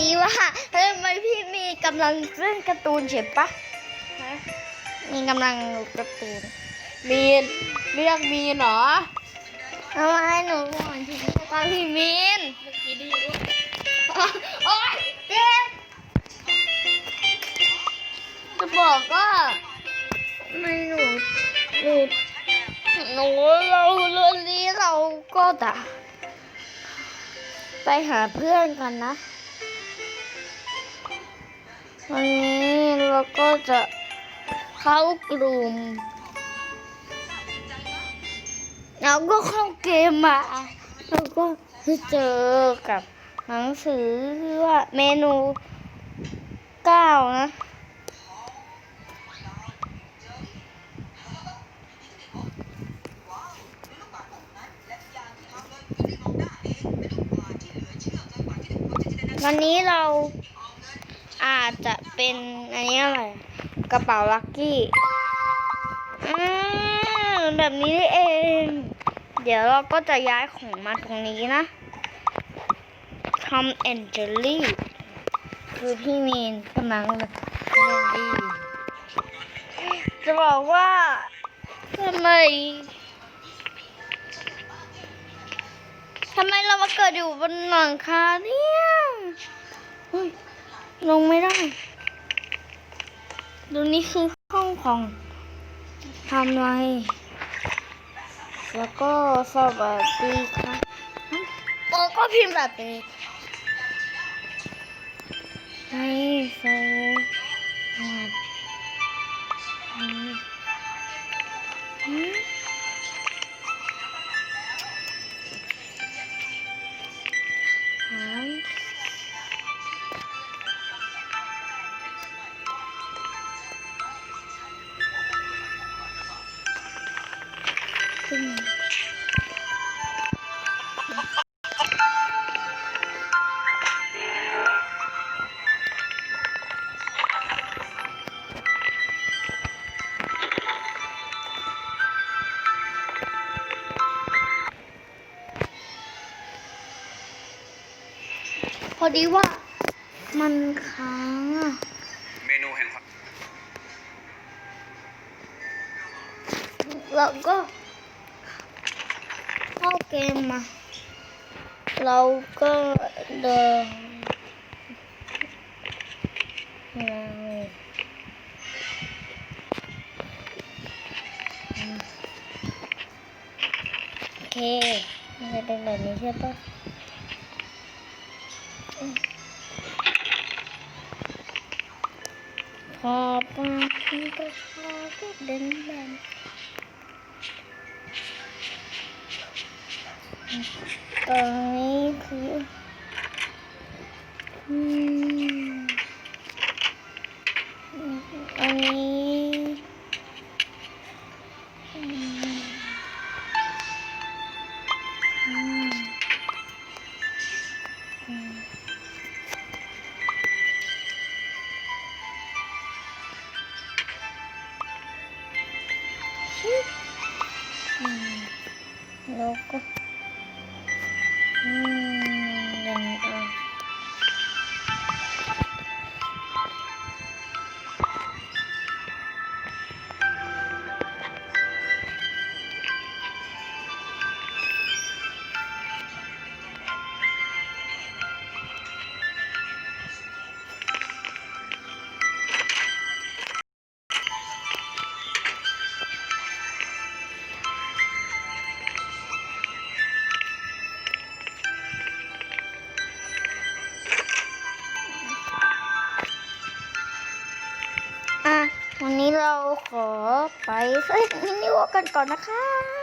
ดีว่าทำไมพี่มีกำลังเล่นการ์ตูนเฉยปะฮะมีกำลังการ์ตูนมีนเรียกมีนเหรอทำไมหนูก่อนที่จะตามพี่มีนเมื่อกี้ดีโอ๊ยเจ็บจะบอกว่าทำไมหนูหนูหนูเราเรื่องนี้เราก็จะไปหาเพื่อนกันนะ วันนี้เราก็จะเข้ากลุ่มเราก็เข้าเกมมาเราก็เจอกับหนังสือว่าเมนูเก้านะวันนี้เรา อาจจะเป็นอันนี้อะไรกระเป๋าลักกี้อืมแบบนี้เอง เดี๋ยวเราก็จะย้ายของมาตรงนี้นะทอมแอนเจลี่คือพี่มีนกำลังเล่นดีจะบอกว่าทำไมทำไมเรามาเกิดอยู่บนหลังคาเนี่ย ลงไม่ได้ดูนี่คือห้องของทำไรแล้วก็สวัสดีค่ะแล้วก็พิมพ์แบบนี้ให้สวัสดี ขึ้นพอดีว่ามันค้างอะเมนูแห่งความเราก็ เข้าเกมมาเราก็เดินโอเคมันจะเป็นแบ บนี้ใช่ปะอืมพอป เราขอไปเล่นมินิวอกันก่อนนะคะ